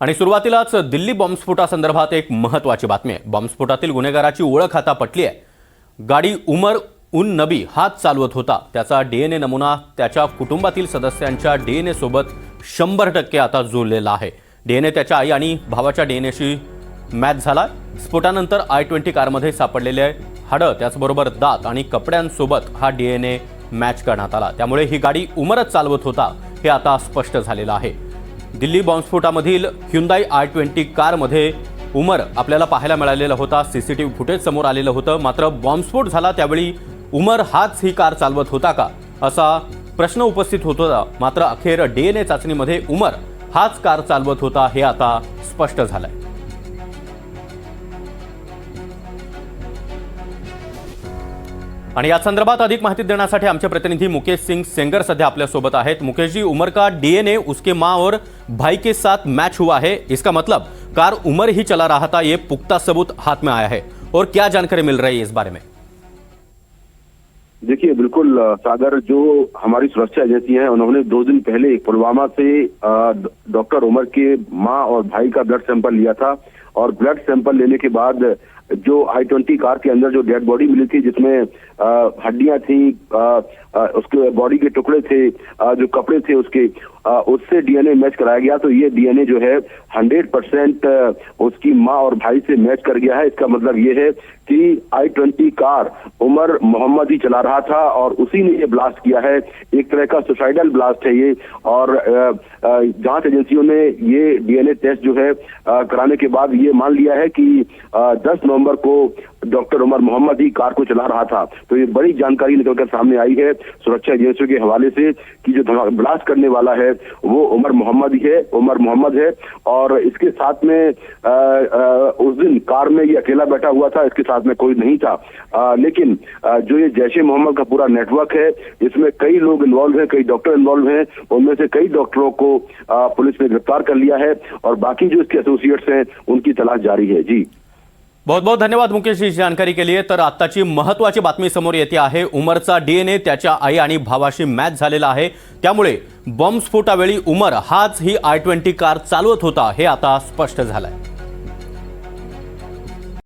आणि सुरुवातीलाच दिल्ली बॉम्बस्फोटासंदर्भात एक महत्त्वाची बातमी आहे. बॉम्बस्फोटातील गुन्हेगाराची ओळख आता पटली आहे. गाडी उमर उन नबी हाच चालवत होता. त्याचा डी एन ए नमुना त्याच्या कुटुंबातील सदस्यांच्या डी एन सोबत शंभर टक्के आता जुळलेला आहे. डी एन ए त्याच्या आई आणि भावाच्या डी एन एशी मॅच झाला स्फोटानंतर आय ट्वेंटी कारमध्ये सापडलेले हाडं त्याचबरोबर दात आणि कपड्यांसोबत हा डी एन ए मॅच करण्यात आला. त्यामुळे ही गाडी उमरच चालवत होता हे आता स्पष्ट झालेलं आहे. दिल्ली बॉम्बस्फोटामधील ह्युंदाई आय ट्वेंटी कारमध्ये उमर आपल्याला पाहायला मिळालेला होता. सी सी टी फुटेज समोर आलेलं होतं. मात्र बॉम्बस्फोट झाला त्यावेळी उमर हाच ही कार चालवत होता का? असा प्रश्न उपस्थित होत होता. मात्र अखेर डी एन ए चाचणीमध्ये उमर हाच कार चालवत होता हे आता स्पष्ट झालं आहे आणि या संदर्भात अधिक माहिती देण्यासाठी आमचे प्रतिनिधी मुकेश सिंग सेंगर सध्या आपल्या सोबत आहेत. मुकेश जी उमर का डीएनए उसके माँ और भाई के साथ मैच हुआ है. इसका मतलब कार उमर ही चला रहा था, ये पुख्ता सबूत हाथ में आया है. और क्या जानकारी मिल रही है इस बारे में? देखिए, बिल्कुल सागर, जो हमारी सुरक्षा एजेंसी है, उन्होंने दो दिन पहले पुलवामा से डॉक्टर उमर के माँ और भाई का ब्लड सैंपल लिया था और ब्लड सैंपल लेने के बाद जो आई ट्वेंटी कार के अंदर जो डेड बॉडी मिली थी जिसमें हड्डियाँ थी आ, आ, उसके बॉडी के टुकड़े थे आ, जो कपड़े थे उसके आ, उससे डीएनए मैच कराया गया। तो ये डीएनए जो है हंड्रेड परसेंट उसकी माँ और भाई से मैच कर गया है। इसका मतलब ये है कि I twenty car Umar Mohammad ही चला रहा था और उसी ने ये ब्लास्ट किया है। एक तरह का सुसाइडल ब्लास्ट है ये और जाँच एजेंसियों ने ये डीएनए टेस्ट जो है कराने के बाद ये मान लिया है कि दस नवंबर को डॉक्टर उमर मोहम्मद ही कार को चला रहा था। तो ये बड़ी जानकारी निकलकर सामने आई है सुरक्षा एजेंसियों के हवाले से कि जो ब्लास्ट करने वाला है वो उमर मोहम्मद ही है उमर मोहम्मद है। और इसके साथ में अ, अ, उस दिन कार में ये अकेला बैठा हुआ था इसके साथ में कोई नहीं था। अ, लेकिन अ, जो ये जैश मोहम्मद का पूरा नेटवर्क है इसमें कई लोग इन्वॉल्व हैं कई डॉक्टर इन्वॉल्व हैं उनमें से कई डॉक्टरों को पुलिस ने गिरफ़्तार कर लिया है। और बाकी जो इसके एसोसिएट्स हैं उनकी तलाश जारी है। जी। बहुत बहुत धन्यवाद मुकेश जी जानकारी केली लिए. तर आत्ताची महत्त्वाची बातमी समोर येते आहे. उमरचा डीएनए त्याच्या आई आणि भावाशी मॅच झालेला आहे. त्यामुळे बॉम्बस्फोटावेळी उमर हाच ही आय ट्वेंटी कार चालवत होता हे आता स्पष्ट झालं आहे